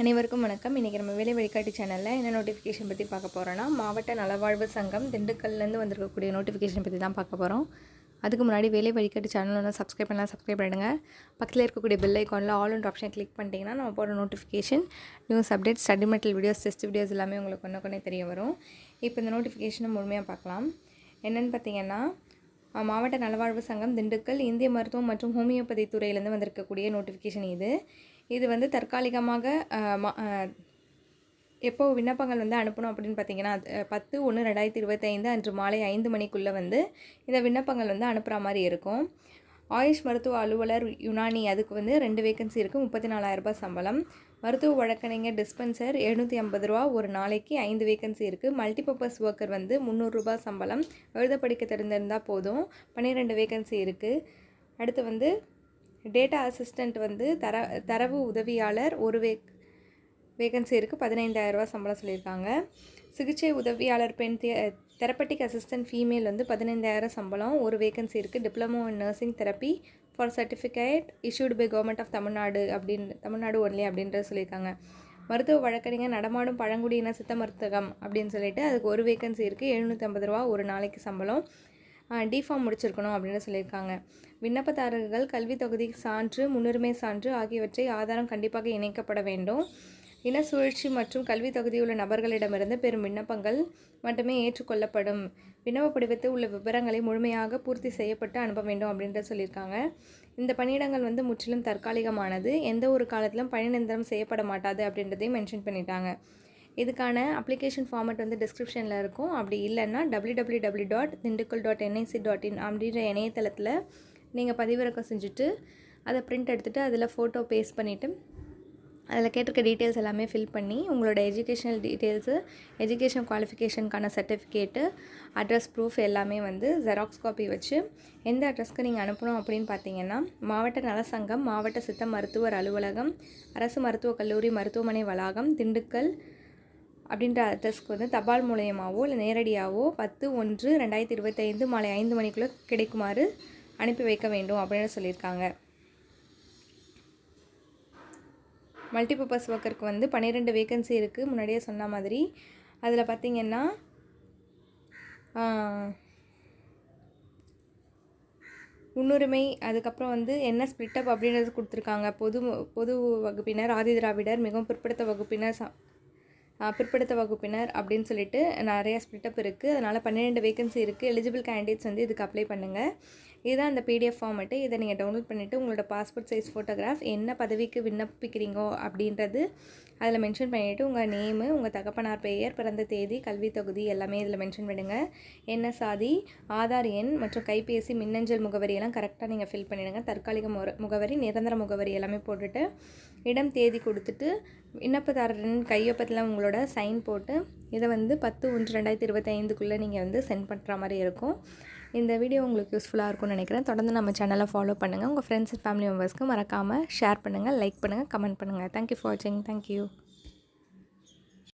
அனைவருக்கும் வணக்கம். இன்றைக்கி நம்ம வேலை வழிகாட்டி சேனலில் என்ன நோட்டிஃபிகேஷன் பற்றி பார்க்க போகிறோன்னா மாவட்ட நலவாழ்வு சங்கம் திண்டுக்கல்லேருந்து வந்திருக்கக்கூடிய நோட்டிஃபிகேஷன் பற்றி தான் பார்க்க போகிறோம் அதுக்கு முன்னாடி வேலை வழிகாட்டி சேனல் ஒன்று சப்ஸ்கிரைப் பண்ணலாம் சப்ஸ்கிரைப் பண்ணிடுங்க. பக்கத்தில் இருக்கக்கூடிய பெல் ஐக்கானில் ஆல் அண்ட் ஆப்ஷன் கிளிக் பண்ணிட்டீங்கன்னா நம்ம போகிற notification news update study material videos test videos எல்லாமே உங்களுக்கு ஒன்று கொண்டே தெரிய வரும். இப்போ இந்த நோட்டிஃபிகேஷனை முழுமையாக பார்க்கலாம். என்னென்னு பார்த்தீங்கன்னா மாவட்ட நலவாழ்வு சங்கம் திண்டுக்கல் இந்திய மருத்துவம் மற்றும் ஹோமியோபதி துறையிலேருந்து வந்திருக்கக்கூடிய நோட்டிஃபிகேஷன் இது. இது வந்து தற்காலிகமாக எப்போ விண்ணப்பங்கள் வந்து அனுப்பணும் அப்படின்னு பார்த்தீங்கன்னா பத்து ஒன்று ரெண்டாயிரத்தி இருபத்தைந்து அன்று மாலை ஐந்து மணிக்குள்ளே வந்து இந்த விண்ணப்பங்கள் வந்து அனுப்புகிற மாதிரி இருக்கும். ஆயுஷ் மருத்துவ அலுவலர் யுனானி அதுக்கு வந்து ரெண்டு வேகன்சி இருக்குது முப்பத்தி நாலாயிரம் ரூபாய் சம்பளம். மருத்துவ வழக்கறிஞர் டிஸ்பென்சர் எழுநூற்றி ஐம்பது ரூபா ஒரு நாளைக்கு ஐந்து வேகன்சி இருக்குது மல்டிபர்பஸ் ஒர்க்கர் வந்து முந்நூறுரூபா சம்பளம். எழுத படிக்க தெரிந்திருந்தால் போதும். பன்னிரெண்டு வேகன்சி இருக்குது அடுத்து வந்து டேட்டா அசிஸ்டண்ட் வந்து தர தரவு உதவியாளர் ஒரு வே வேகன்சி இருக்குது பதினைந்தாயிரரூவா சம்பளம் சொல்லியிருக்காங்க. சிகிச்சை உதவியாளர் பெண் தெரப்பட்டிக் அசிஸ்டன்ட் ஃபீமேல் வந்து பதினைந்தாயிரம் சம்பளம் ஒரு வேகன்சி இருக்குது diploma in nursing therapy for certificate issued by government of Tamil Nadu அப்படின்னு தமிழ்நாடு ஒன்லி அப்படின்றது சொல்லியிருக்காங்க. மருத்துவ வழக்கறிஞர் நடமாடும் பழங்குடியின சித்த மருத்துவம் அப்படின்னு சொல்லிட்டு அதுக்கு ஒரு வேகன்சி இருக்குது எழுநூற்றி ஐம்பது ரூபா ஒரு நாளைக்கு சம்பளம். டிஃபார்ம் முடிச்சிருக்கணும் அப்படின்னு சொல்லியிருக்காங்க. விண்ணப்பதாரர்கள் கல்வி தொகுதி சான்று முன்னுரிமை சான்று ஆகியவற்றை ஆதாரம் கண்டிப்பாக இணைக்கப்பட வேண்டும். இன சுழற்சி மற்றும் கல்வி தகுதியுள்ள நபர்களிடமிருந்து பெறும் விண்ணப்பங்கள் மட்டுமே ஏற்றுக்கொள்ளப்படும். விண்ணப்ப படிவத்தில் உள்ள விவரங்களை முழுமையாக பூர்த்தி செய்யப்பட்டு அனுப்ப வேண்டும் அப்படின்ற சொல்லியிருக்காங்க. இந்த பணியிடங்கள் வந்து முற்றிலும் தற்காலிகமானது. எந்த ஒரு காலத்திலும் பணி நிரந்தரம் செய்யப்பட மாட்டாது அப்படின்றதையும் மென்ஷன் பண்ணிட்டாங்க. இதுக்கான அப்ளிகேஷன் ஃபார்மட் வந்து டிஸ்கிரிப்ஷனில் இருக்கும். அப்படி இல்லைன்னா www.thindukkal.nic.in dot Dindigul dot NIC dot in அப்படின்ற இணையதளத்தில் நீங்கள் பதிவிறக்கம் செஞ்சுட்டு அதை பிரிண்ட் எடுத்துகிட்டு அதில் ஃபோட்டோ பேஸ்ட் பண்ணிவிட்டு அதில் கேட்டிருக்க டீட்டெயில்ஸ் எல்லாமே ஃபில் பண்ணி உங்களோட எஜுகேஷனல் டீட்டெயில்ஸு எஜுகேஷன் குவாலிஃபிகேஷனுக்கான சர்டிஃபிகேட்டு அட்ரஸ் ப்ரூஃப் எல்லாமே வந்து ஜெராக்ஸ் காப்பி வச்சு எந்த அட்ரஸ்க்கு நீங்கள் அனுப்பணும் அப்படின்னு பார்த்தீங்கன்னா மாவட்ட நலசங்கம் மாவட்ட சித்த மருத்துவர் அலுவலகம் அரசு மருத்துவக் கல்லூரி மருத்துவமனை வளாகம் திண்டுக்கல் அப்படின்ற அட்ரஸ்க்கு வந்து தபால் மூலயமாவோ இல்லை நேரடியாகவோ பத்து ஒன்று ரெண்டாயிரத்தி இருபத்தைந்து மாலை ஐந்து மணிக்குள்ளே கிடைக்குமாறு அனுப்பி வைக்க வேண்டும் அப்படின்னு சொல்லியிருக்காங்க. மல்டிபர்பஸ் ஒர்க்கருக்கு வந்து பன்னிரெண்டு வேகன்சி இருக்குது முன்னாடியே சொன்ன மாதிரி. அதில் பார்த்தீங்கன்னா முன்னுரிமை அதுக்கப்புறம் வந்து என்ன ஸ்பிளிட்டப் அப்படின்றது கொடுத்துருக்காங்க. பொது பொது வகுப்பினர் ஆதி திராவிடர் மிகவும் பிற்படுத்த வகுப்பினர் ச பிற்படுத்த வகுப்பினர் அப்படின்னு சொல்லிட்டு நிறையா ஸ்பிளிட்டப் இருக்குது அதனால் பன்னிரெண்டு வேகன்சி இருக்குது எலிஜிபிள் கேண்டிடேட்ஸ் வந்து இதுக்கு அப்ளை பண்ணுங்கள் இதுதான் அந்த பிடிஎஃப் ஃபார்மெட்டு இதை நீங்கள் டவுன்லோட் பண்ணிவிட்டு உங்களோட பாஸ்போர்ட் சைஸ் ஃபோட்டோகிராஃப் என்ன பதவிக்கு விண்ணப்பிக்கிறீங்கோ அப்படின்றது அதில் மென்ஷன் பண்ணிவிட்டு உங்கள் நேமு உங்கள் தகப்பனார் பெயர் பிறந்த தேதி கல்வி தொகுதி எல்லாமே இதில் மென்ஷன் பண்ணுங்க என்ன சாதி ஆதார் எண் மற்றும் கைபேசி மின்னஞ்சல் முகவரி எல்லாம் கரெக்டாக நீங்கள் ஃபில் பண்ணிவிடுங்க தற்காலிக முகவரி நிரந்தர முகவரி எல்லாமே போட்டுட்டு இடம் தேதி கொடுத்துட்டு விண்ணப்பதாரரின் கையொப்பத்தில் உங்களோட சைன் போட்டு இதை வந்து பத்து ஒன்று ரெண்டாயிரத்தி இருபத்தைந்துக்குள்ளே நீங்கள் வந்து சென்ட் பண்ணுற மாதிரி இருக்கும். இந்த வீடியோ உங்களுக்கு யூஸ்ஃபுல்லாக இருக்கும்னு நினைக்கிறேன். தொடர்ந்து நம்ம சேனலை ஃபாலோ பண்ணுங்கள் உங்கள் ஃப்ரெண்ட்ஸ் அண்ட் ஃபேமிலி மெம்பர்ஸ்க்கு மறக்காமல் ஷேர் பண்ணுங்கள் லைக் பண்ணுங்கள் கமெண்ட் பண்ணுங்கள் தேங்க்யூ ஃபார் வாட்சிங் தேங்க்யூ